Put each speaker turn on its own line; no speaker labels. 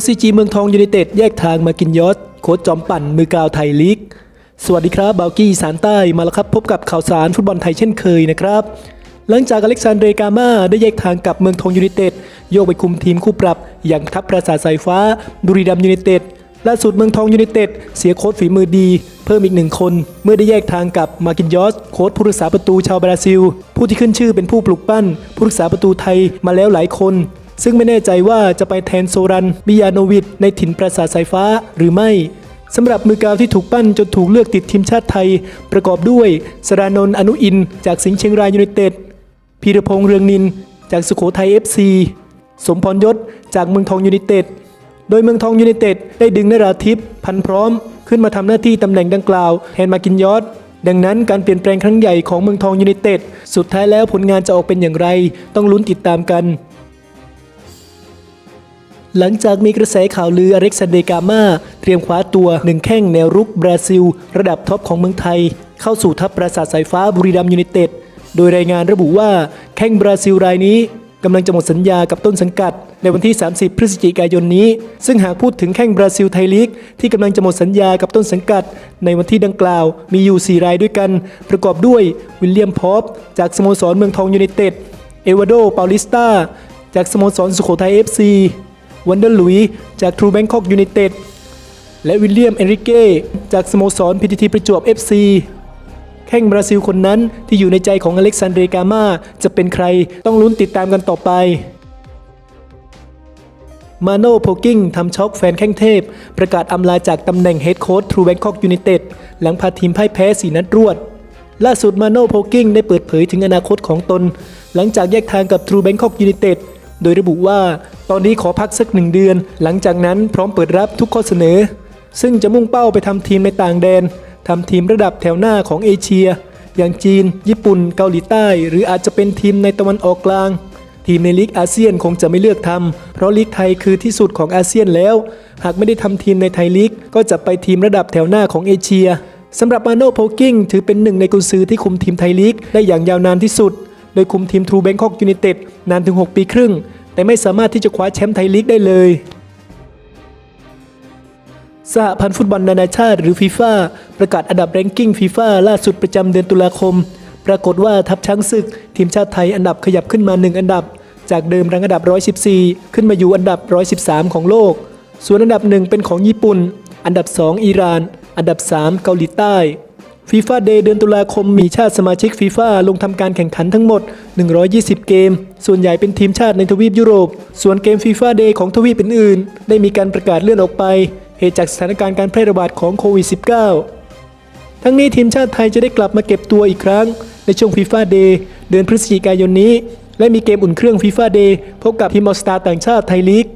SCG เมืองทองยูไนเต็ดแยกทางมากินยอดโค้ชจอมปั่นมือกาวไทยลีก สวัสดีครับบาวกี้สานใต้มาแล้วครับ พบกับข่าวสารฟุตบอลไทยเช่นเคยนะครับ หลังจากอเล็กซานเดรกามาได้แยกทางกับเมืองทองยูไนเต็ดโยกไปคุมทีมคู่ปรับ อย่างทัพปราสาทสายฟ้า บุรีรัมย์ยูไนเต็ดล่าสุดเมืองทองยูไนเต็ดเสียโค้ชฝีมือดี เพิ่มอีกหนึ่งคน เมื่อได้แยกทางกับมากินยอสโค้ชผู้รักษาประตูชาวบราซิล ผู้ที่ขึ้นชื่อเป็นผู้ปลุกปั้น ผู้รักษาประตูไทยมาแล้วหลายคน ซึ่งไม่แน่ใจว่าจะไปแทนโซรันบิยาโนวิชในถิ่นปราสาทสายฟ้าหรือไม่สำหรับมือกาวที่ถูกปั้นจนถูกเลือกติดทีมชาติไทย ประกอบด้วยสรานนท์อนุอิน จากสิงห์เชียงรายยูไนเต็ดพีรพงษ์เรืองนิน จากสุโขทัย FC สมพรยศ จากเมืองทองยูไนเต็ดโดยเมืองทองยูไนเต็ดได้ดึงนราทิพย์พันพร้อม ขึ้นมาทำหน้าที่ตำแหน่งดังกล่าวแทนมากินยอดดังนั้นการเปลี่ยนแปลงครั้งใหญ่ของเมืองทองยูไนเต็ดสุดท้ายแล้วผลงานจะออกเป็นอย่างไร ต้องลุ้นติดตามกัน หลังจากมีกระแสข่าวลืออเล็กซานเดกามาเตรียมคว้าตัวหนึ่งแข้งแนวรุกบราซิล ระดับท็อปของเมืองไทย เข้าสู่ทัพปราสาทสายฟ้าบุรีรัมย์ยูไนเต็ด โดยรายงานระบุว่าแข้งบราซิลรายนี้กำลังจะหมดสัญญากับต้นสังกัด ในวันที่ 30 พฤศจิกายนนี้ ซึ่งหากพูดถึงแข้งบราซิลไทยลีกที่กำลังจะหมดสัญญากับต้นสังกัด ในวันที่ดังกล่าวมีอยู่ 4 รายด้วยกัน ประกอบด้วยวิลเลียมพอปจากสโมสรเมืองทองยูไนเต็ด เอวาโด ปาลิสตาจากสโมสรสุโขทัย FC วันเดอร์ลุยจากทรูแบงคอกยูไนเต็ดและวิลเลียมเอนริเก้จากสโมสรพีทีทีประจวบ FC แข้งบราซิลคนนั้นที่อยู่ในใจของอเล็กซานเดรกามาจะเป็นใครต้องลุ้นติดตามกันต่อไป มาโน่โพกิ้งทำช็อกแฟนแข้งเทพ ประกาศอำลาจากตำแหน่งเฮดโค้ชทรูแบงคอกยูไนเต็ดหลังพาทีมพ่ายแพ้สีนัดรวด ล่าสุดมาโน่โพกิ้งได้เปิดเผยถึงอนาคตของตน หลังจากแยกทางกับทรูแบงคอกยูไนเต็ด โดยระบุว่า ตอนนี้ขอพักสักหนึ่งเดือน หลังจากนั้นพร้อมเปิดรับทุกข้อเสนอ ซึ่งจะมุ่งเป้าไปทำทีมในต่างแดนทำทีมระดับแถวหน้าของเอเชีย อย่างจีน ญี่ปุ่น เกาหลีใต้ หรืออาจจะเป็นทีมในตะวันออกกลาง ทีมในลีกอาเซียนคงจะไม่เลือกทำเพราะลีกไทยคือที่สุดของอาเซียนแล้ว หากไม่ได้ทำทีมในไทยลีกก็จะไปทีมระดับแถวหน้าของเอเชียสำหรับมาโน่โพกิ้งถือเป็นหนึ่งในกุนซือที่คุมทีมไทยลีกได้อย่างยาวนานที่สุด โดยคุมทีมทรูแบงคอกยูไนเต็ดนานถึง 6 ปีครึ่ง แต่ไม่สามารถที่จะคว้าแชมป์ไทยลีกได้เลยสหพันธ์ฟุตบอลนานาชาติหรือฟีฟ่าประกาศอันดับแรงกิ้งฟีฟ่าล่าสุดประจำเดือนตุลาคม ปรากฏว่าทัพช้างศึก ทีมชาติไทยอันดับขยับขึ้นมา 1 อันดับ จากเดิมรังอันดับ 114 ขึ้นมาอยู่อันดับ 113 ของโลก ส่วนอันดับหนึ่งเป็นของญี่ปุ่น อันดับ 2 อิหร่าน อันดับ 3 เกาหลีใต้ ฟีฟ่าเดย์เดือนตุลาคมมีชาติสมาชิกฟีฟ่าลงทำการแข่งขันทั้งหมด 120 เกม ส่วนใหญ่เป็นทีมชาติในทวีปยุโรป ส่วนเกมฟีฟ่าเดย์ของทวีปอื่นๆ ได้มีการประกาศเลื่อนออกไป เหตุจากสถานการณ์การแพร่ระบาดของโควิด -19 ทั้งนี้ทีมชาติไทยจะได้กลับมาเก็บตัวอีกครั้ง ในช่วงฟีฟ่าเดย์เดือนพฤศจิกายนนี้ และมีเกมอุ่นเครื่องฟีฟ่าเดย์พบกับทีมออสตาต่างชาติไทยลีก